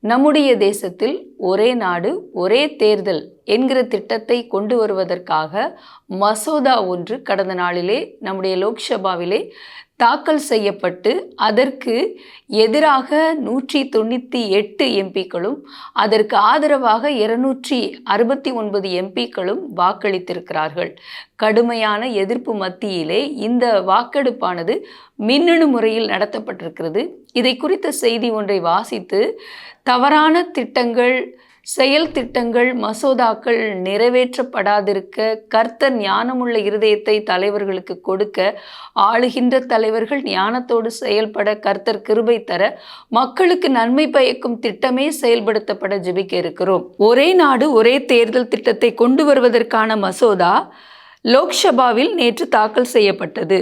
நம்முடைய தேசத்தில் ஒரே நாடு ஒரே தேர்தல். என்கிற திட்டத்தை கொண்டு வருவதற்காக மசோதா ஒன்று கடந்த நாளிலே நம்முடைய லோக்சபாவிலே தாக்கல் செய்யப்பட்டு அதற்கு எதிராக நூற்றி தொண்ணூற்றி எட்டு எம்பிக்களும் அதற்கு ஆதரவாக இருநூற்றி அறுபத்தி ஒன்பது எம்பிக்களும் வாக்களித்திருக்கிறார்கள். கடுமையான எதிர்ப்பு மத்தியிலே இந்த வாக்கெடுப்பானது மின்னணு முறையில் நடத்தப்பட்டிருக்கிறது. இதை குறித்த செய்தி ஒன்றை வாசித்து தவறான திட்டங்கள் செயல் திட்டங்கள் மசோதாக்கள் நிறைவேற்றப்படாதிருக்க கர்த்தர் ஞானமுள்ள இருதயத்தை தலைவர்களுக்கு கொடுக்க ஆளுகின்ற தலைவர்கள் ஞானத்தோடு செயல்பட கர்த்தர் கிருபை தர மக்களுக்கு நன்மை பயக்கும் திட்டமே செயல்படுத்தப்பட ஜெபிக்க இருக்கிறோம். ஒரே நாடு ஒரே தேர்தல் திட்டத்தை கொண்டு வருவதற்கான மசோதா லோக்சபாவில் நேற்று தாக்கல் செய்யப்பட்டது.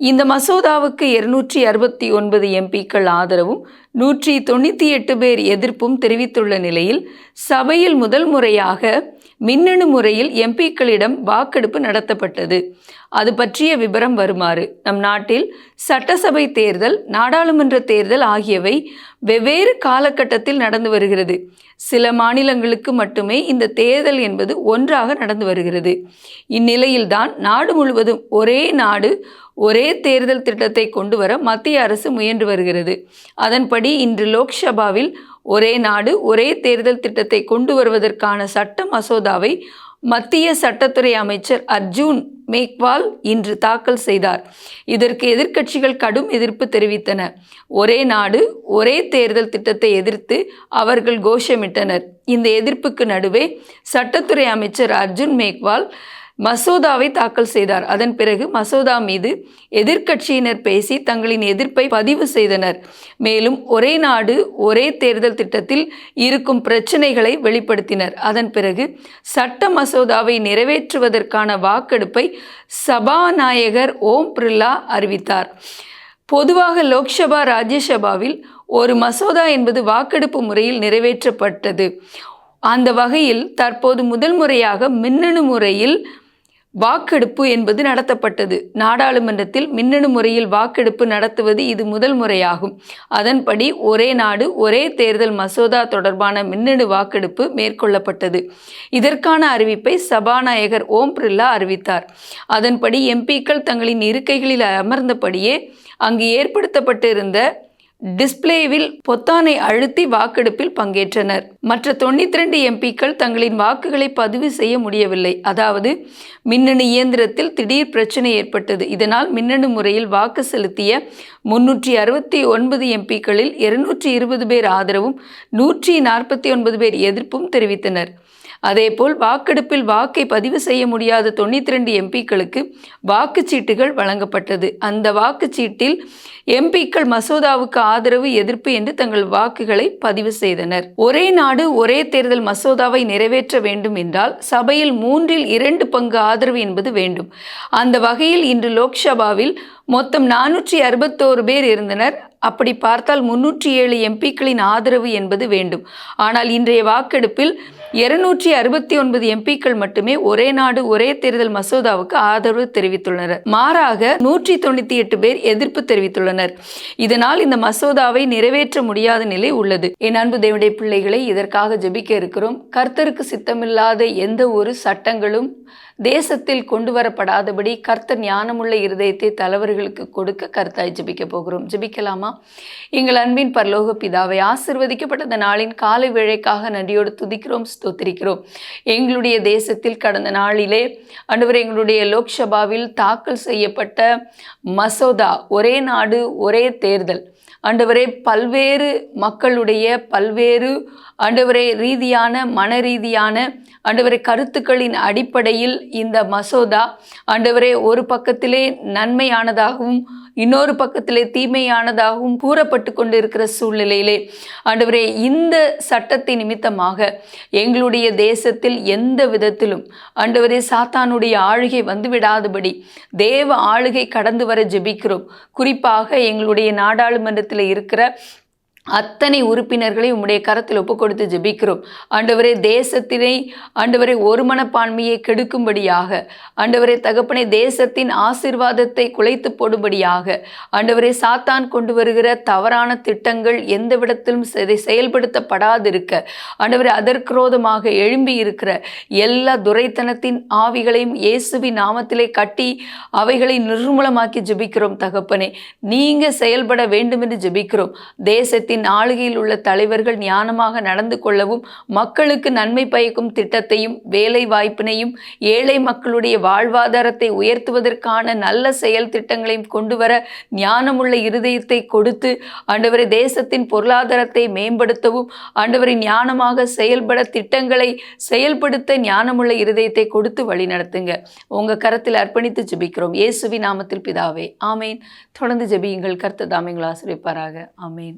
இந்த மசோதாவுக்கு இருநூற்றி அறுபத்தி ஒன்பது எம்பிக்கள் ஆதரவும் நூற்றி தொண்ணூற்றி எட்டு பேர் எதிர்ப்பும் தெரிவித்துள்ள நிலையில் சபையில் முதல் முறையாக மின்னணு முறையில் எம்பிக்களிடம் வாக்கெடுப்பு நடத்தப்பட்டது. அது பற்றிய விபரம் வருமாறு. நம் நாட்டில் சட்டசபை தேர்தல் நாடாளுமன்ற தேர்தல் ஆகியவை வெவ்வேறு காலகட்டத்தில் நடந்து வருகிறது. சில மாநிலங்களுக்கு மட்டுமே இந்த தேர்தல் என்பது ஒன்றாக நடந்து வருகிறது. இந்நிலையில்தான் நாடு முழுவதும் ஒரே நாடு ஒரே தேர்தல் திட்டத்தை கொண்டு வர மத்திய அரசு முயன்று வருகிறது. அதன்படி இன்று லோக்சபாவில் ஒரே நாடு ஒரே தேர்தல் திட்டத்தை கொண்டு வருவதற்கான சட்ட மசோதாவை மத்திய சட்டத்துறை அமைச்சர் அர்ஜூன் மேக்வால் இன்று தாக்கல் செய்தார். இதற்கு எதிர்க்கட்சிகள் கடும் எதிர்ப்பு தெரிவித்தன. ஒரே நாடு ஒரே தேர்தல் திட்டத்தை எதிர்த்து அவர்கள் கோஷமிட்டனர். இந்த எதிர்ப்புக்கு நடுவே சட்டத்துறை அமைச்சர் அர்ஜுன் மேக்வால் மசோதாவை தாக்கல் செய்தார். அதன் பிறகு மசோதா மீது எதிர்க்கட்சியினர் பேசி தங்களின் எதிர்ப்பை பதிவு செய்தனர். மேலும் ஒரே நாடு ஒரே தேர்தல் திட்டத்தில் இருக்கும் பிரச்சனைகளை வெளிப்படுத்தினர். அதன் பிறகு சட்ட மசோதாவை நிறைவேற்றுவதற்கான வாக்கெடுப்பை சபாநாயகர் ஓம் பிர்லா அறிவித்தார். பொதுவாக லோக்சபா ராஜ்யசபாவில் ஒரு மசோதா என்பது வாக்கெடுப்பு முறையில் நிறைவேற்றப்பட்டது. அந்த வகையில் தற்போது முதல் முறையாக மின்னணு முறையில் வாக்கெடுப்பு என்பது நடத்தப்பட்டது. நாடாளுமன்றத்தில் மின்னணு முறையில் வாக்கெடுப்பு நடத்துவது இது முதல் முறையாகும். அதன்படி ஒரே நாடு ஒரே தேர்தல் மசோதா தொடர்பான மின்னணு வாக்கெடுப்பு மேற்கொள்ளப்பட்டது. இதற்கான அறிவிப்பை சபாநாயகர் ஓம் பிர்லா அறிவித்தார். அதன்படி எம்பிக்கள் தங்களின் இருக்கைகளில் அமர்ந்தபடியே அங்கு ஏற்படுத்தப்பட்டிருந்த டிஸ்பிளேவில் பொத்தானை அழுத்தி வாக்கெடுப்பில் பங்கேற்றனர். மற்ற தொண்ணூற்றி ரெண்டு எம்பிக்கள் தங்களின் வாக்குகளை பதிவு செய்ய முடியவில்லை. அதாவது மின்னணு இயந்திரத்தில் திடீர் பிரச்சனை ஏற்பட்டது. இதனால் மின்னணு முறையில் வாக்கு செலுத்திய முன்னூற்றி அறுபத்தி ஒன்பது எம்பிக்களில் இருநூற்றி இருபது பேர் ஆதரவும் நூற்றி நாற்பத்தி ஒன்பது பேர் எதிர்ப்பும் தெரிவித்தனர். அதேபோல் வாக்கெடுப்பில் வாக்கை பதிவு செய்ய முடியாத தொண்ணூற்றி ரெண்டு எம்பிக்களுக்கு வாக்குச்சீட்டுகள் வழங்கப்பட்டது. அந்த வாக்குச்சீட்டில் எம்பிக்கள் மசோதாவுக்கு ஆதரவு எதிர்ப்பு என்று தங்கள் வாக்குகளை பதிவு செய்தனர். ஒரே நாடு ஒரே தேர்தல் மசோதாவை நிறைவேற்ற வேண்டும் என்றால் சபையில் மூன்றில் இரண்டு பங்கு ஆதரவு என்பது வேண்டும். அந்த வகையில் இன்று லோக்சபாவில் மொத்தம் நானூற்றி அறுபத்தோரு பேர் இருந்தனர். அப்படி பார்த்தால் முன்னூற்றி ஏழு எம்பிக்களின் ஆதரவு என்பது வேண்டும். ஆனால் இன்றைய வாக்கெடுப்பில் இருநூற்றி அறுபத்தி ஒன்பது எம்பிக்கள் மட்டுமே ஒரே நாடு ஒரே தேர்தல் மசோதாவுக்கு ஆதரவு தெரிவித்துள்ளனர். மாறாக நூற்றி தொண்ணூற்றி எட்டு பேர் எதிர்ப்பு தெரிவித்துள்ளனர். இதனால் இந்த மசோதாவை நிறைவேற்ற முடியாத நிலை உள்ளது. என் அன்பு தேவடைய பிள்ளைகளை இதற்காக ஜெபிக்க இருக்கிறோம். கர்த்தருக்கு சித்தமில்லாத எந்த ஒரு சட்டங்களும் தேசத்தில் கொண்டு வரப்படாதபடி கர்த்த ஞானமுள்ள இருதயத்தை தலைவர்களுக்கு கொடுக்க கர்த்தாய் ஜபிக்க போகிறோம். ஜெபிக்கலாமா? எங்கள் அன்பின் பரலோக பிதாவை ஆசிர்வதிக்கப்பட்ட இந்த நாளின் காலை வேளைக்காக நன்றியோடு துதிக்கிறோம் ஸ்தோத்திரிக்கிறோம். எங்களுடைய தேசத்தில் கடந்த நாளிலே அன்றுவர் எங்களுடைய லோக்சபாவில் தாக்கல் செய்யப்பட்ட மசோதா ஒரே நாடு ஒரே தேர்தல். ஆண்டவரே பல்வேறு மக்களுடைய பல்வேறு ஆண்டவரே ரீதியான மன ரீதியான ஆண்டவரே கருத்துக்களின் அடிப்படையில் இந்த மசோதா ஆண்டவரே ஒரு பக்கத்திலே நன்மையானதாகவும் இன்னொரு பக்கத்திலே தீமையானதாகவும் கூறப்பட்டு கொண்டு இருக்கிற சூழ்நிலையிலே ஆண்டவரே இந்த சட்டத்தை நிமித்தமாக எங்களுடைய தேசத்தில் எந்த விதத்திலும் ஆண்டவரே சாத்தானுடைய ஆளுகை வந்துவிடாதபடி தேவ ஆளுகை கடந்து வர ஜெபிக்கிறோம். குறிப்பாக எங்களுடைய நாடாளுமன்றத்தில் இருக்கிற அத்தனை உறுப்பினர்களை உம்முடைய கரத்தில் ஒப்பு கொடுத்து ஜெபிக்கிறோம். ஆண்டவரே தேசத்தினை ஆண்டவரை ஒரு மனப்பான்மையை கெடுக்கும்படியாக ஆண்டவரே தகப்பனை தேசத்தின் ஆசிர்வாதத்தை குலைத்து போடும்படியாக ஆண்டவரே சாத்தான் கொண்டு வருகிற தவறான திட்டங்கள் எந்த விடத்திலும் செயல்படுத்தப்படாதிருக்க ஆண்டவரே அதற்குரோதமாக எழும்பி இருக்கிற எல்லா துரைத்தனத்தின் ஆவிகளையும் இயேசுவி நாமத்திலே கட்டி அவைகளை நிர்மூலமாக்கி ஜெபிக்கிறோம் தகப்பனே. நீங்க செயல்பட வேண்டும் என்று ஜெபிக்கிறோம். தேசத்தின் ஆளுகையில் உள்ள தலைவர்கள் ஞானமாக நடந்து கொள்ளவும் மக்களுக்கு நன்மை பயக்கும் திட்டத்தையும் வேலை வாய்ப்பினையும் ஏழை மக்களுடைய வாழ்வாதாரத்தை உயர்த்துவதற்கான நல்ல செயல் திட்டங்களையும் கொண்டு வர ஞானமுள்ள இருதயத்தை கொடுத்து ஆண்டவரை தேசத்தின் பொருளாதாரத்தை மேம்படுத்தவும் ஆண்டவரை ஞானமாக செயல்பட திட்டங்களை செயல்படுத்த ஞானமுள்ள இருதயத்தை கொடுத்து வழிநடத்துங்க உங்க கரத்தில் அர்ப்பணித்து ஜெபிக்கிறோம். இயேசுவி நாமத்தில் பிதாவே ஆமேன். தொடர்ந்து ஜெபியுங்கள். கர்த்ததாமைங்களை ஆசிரியப்பாராக ஆமேன்.